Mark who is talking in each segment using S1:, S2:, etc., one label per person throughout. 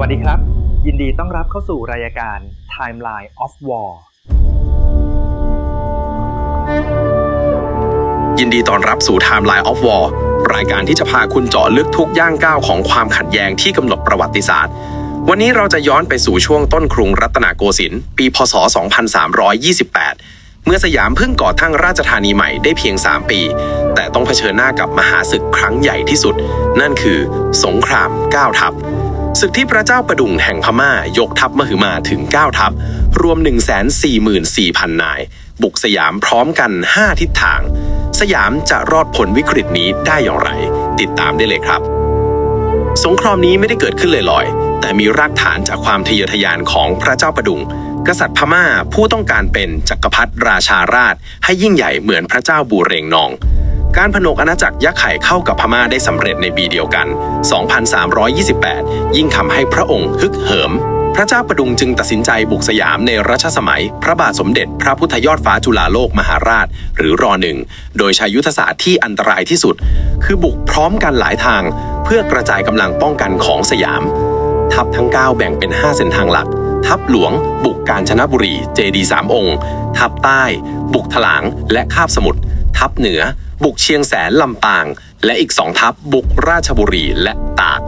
S1: วัสดีครับ ยินดีต้อนรับเข้าสู่รายการ Timeline of War
S2: ยินดีต้อนรับสู่ Timeline of War รายการที่จะพาคุณเจาะลึกทุกย่างก้าวของความขัดแย้งที่กำหนดประวัติศาสตร์ วันนี้เราจะย้อนไปสู่ช่วงต้นกรุงรัตนโกสินทร์ปี พศ 2328 เมื่อสยามเพิ่งก่อตั้งราชธานีใหม่ได้เพียง 3 ปี แต่ต้องเผชิญหน้ากับมหาศึกครั้งใหญ่ที่สุด นั่นคือ สงคราม9ทัพ ศึกที่พระเจ้าประดุงแห่งพม่ายกทัพมหึมาถึง 9 ทัพ รวม 144,000 นาย บุกสยามพร้อมกัน 5 ทิศทาง สยามจะรอดพ้นวิกฤตนี้ได้อย่างไร ติดตามได้เลยครับ สงครามนี้ไม่ได้เกิดขึ้นลอยๆ แต่มีรากฐานจากความทะเยอทะยานของพระเจ้าประดุง กษัตริย์พม่าผู้ต้องการเป็นจักรพรรดิราชาราช ให้ยิ่งใหญ่เหมือนพระเจ้าบูเรงนอง การผนวกอาณาจักรยักษ์ไข่เข้ากับพม่าได้สำเร็จในปีเดียวกัน 2328 ยิ่งทำให้พระองค์ฮึกเหิม พระเจ้าประดุงจึงตัดสินใจบุกสยามในรัชสมัย พระบาทสมเด็จพระพุทธยอดฟ้าจุฬาโลกมหาราช หรือรอหนึ่ง โดยใช้ยุทธศาสตร์ที่อันตรายที่สุด คือบุกพร้อมกันหลายทาง เพื่อกระจายกำลังป้องกันของสยาม ทัพทั้ง 9 แบ่งเป็น 5 เส้นทางหลักทัพหลวง บุกกาญจนบุรี เจดีสามองค์ ทัพใต้ บุกถลาง และคาบสมุทร ทัพเหนือ บุกเชียงแสนลำปาง และอีกสองทัพบุกราชบุรีและตาก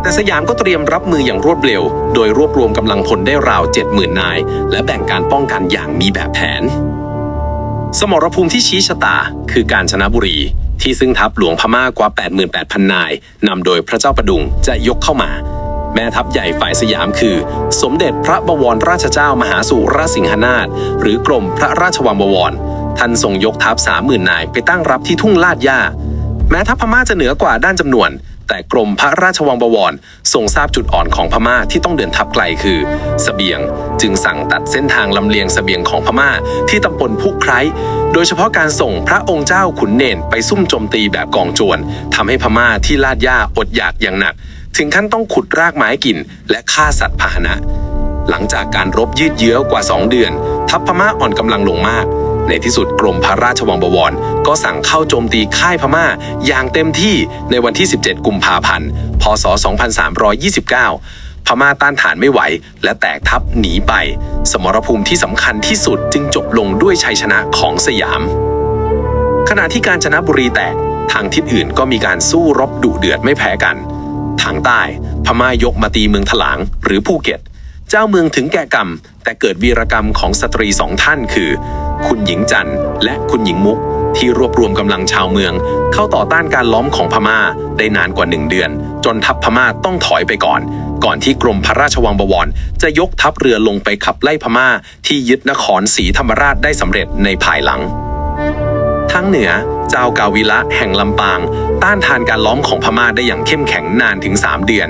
S2: แต่สยามก็เตรียมรับมืออย่างรวดเร็ว โดยรวบรวมกำลังพลได้ราว70,000นาย และแบ่งการป้องกันอย่างมีแบบแผน สมรภูมิที่ชี้ชะตาคือการชนะบุรี ที่ซึ่งทัพหลวงพม่ากว่า 88,000 นายนำโดยพระเจ้าประดุงจะยกเข้ามาแม่ทัพใหญ่ฝ่ายสยามคือ สมเด็จพระบวรราชเจ้ามหาสุรสิงหนาถหรือกรมพระราชวังบวร ท่านทรงยกทัพ30,000นนายไปตั้งรับที่ทุ่งลาดย่า แม้ทัพพม่าจะเหนือกว่าด้านจำนวน แต่กรมพระราชวังบวรทรงทราบจุดอ่อนของพม่าที่ต้องเดินทัพไกลคือสเสบียง จึงสั่งตัดเส้นทางลำเลียงสเสบียงของพม่าที่ตำบลพุไคร้โดยเฉพาะการส่งพระองค์เจ้าขุนเนนไปซุ่มโจมตีแบบกองโจรทำให้พม่าที่ลาดย่าอดอยากอย่างหนัก ถึงขั้นต้องขุดรากไม้กิน และฆ่าสัตว์พาหนะ หลังจากการรบยืดเยื้อกว่า 2 เดือน ทัพพม่าอ่อนกำลังลงมาก ในที่สุดกรมพระราชวังบวร ก็สั่งเข้าโจมตีค่ายพม่า อย่างเต็มที่ในวันที่ 17 กุมภาพันธ์ พศ 2329 พม่าต้านทานไม่ไหว และแตกทัพหนีไป สมรภูมิที่สำคัญที่สุดจึงจบลงด้วยชัยชนะของสยาม ขณะที่การชนะบุรีแตกทางทิศอื่นก็มีการสู้รบดุเดือดไม่แพ้กันทางใต้พม่ายกมาตีเมืองถลางหรือภูเก็ต เจ้าเมืองถึงแก่กรรม แต่เกิดวีรกรรมของสตรีสองท่านคือ คุณหญิงจันทร์และคุณหญิงมุก ที่รวบรวมกำลังชาวเมือง เข้าต่อต้านการล้อมของพม่าได้นานกว่าหนึ่งเดือน จนทัพพม่าต้องถอยไปก่อน ก่อนที่กรมพระราชวังบวร จะยกทัพเรือลงไปขับไล่พม่า ที่ยึดนครศรีธรรมราชได้สำเร็จในภายหลังทางเหนือเจ้ากาวิละแห่งลำปาง ต้านทานการล้อมของพม่าได้อย่างเข้มแข็งนานถึง 3 เดือน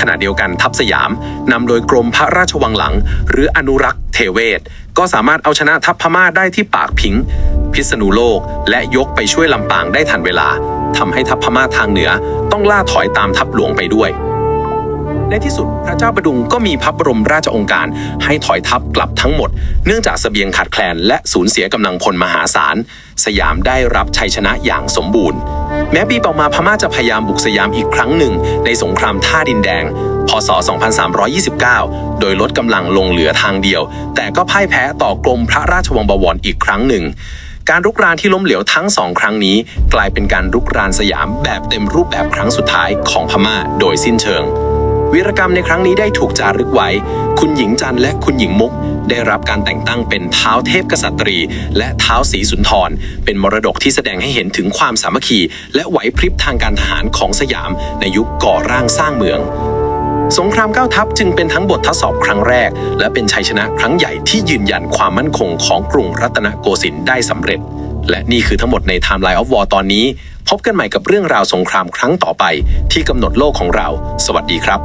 S2: ขณะเดียวกันทัพสยามนำโดยกรมพระราชวังหลัง หรืออนุรักษ์เทเวศ ก็สามารถเอาชนะทัพพม่าได้ที่ปากพิง พิษณุโลก และยกไปช่วยลำปางได้ทันเวลาทำให้ทัพพม่าทางเหนือต้องล่าถอยตามทัพหลวงไปด้วยในที่สุดพระเจ้าประดุงก็มีพระบรมราชองค์การ ให้ถอยทัพกลับทั้งหมด เนื่องจากเสบียงขาดแคลน และสูญเสียกำลังพลมหาศาล สยามได้รับชัยชนะอย่างสมบูรณ์ แม้ปีต่อมาพม่าจะพยายามบุกสยามอีกครั้งหนึ่ง ในสงครามท่าดินแดง พศ 2329 โดยลดกำลังลงเหลือทางเดียว แต่ก็พ่ายแพ้ต่อกรมพระราชวังบวรอีกครั้งหนึ่ง การรุกรานที่ล้มเหลวทั้งสองครั้งนี้ กลายเป็นการรุกรานสยามแบบเต็มรูปแบบครั้งสุดท้ายของพม่าโดยสิ้นเชิงวีรกรรมในครั้งนี้ได้ถูกจารึกไว้ คุณหญิงจันและคุณหญิงมุก ได้รับการแต่งตั้งเป็นเท้าเทพกษัตรี และเท้าสีสุนทร เป็นมรดกที่แสดงให้เห็นถึงความสามัคคี และไหวพริบทางการทหารของสยามในยุคก่อร่างสร้างเมือง สงครามเก้าทัพจึงเป็นทั้งบททดสอบครั้งแรก และเป็นชัยชนะครั้งใหญ่ที่ยืนยันความมั่นคงของกรุงรัตนโกสินทร์ได้สำเร็จ และนี่คือทั้งหมดใน Timeline of War ตอนนี้ พบกันใหม่กับเรื่องราวสงครามครั้งต่อไป ที่กำหนดโลกของเรา สวัสดีครับ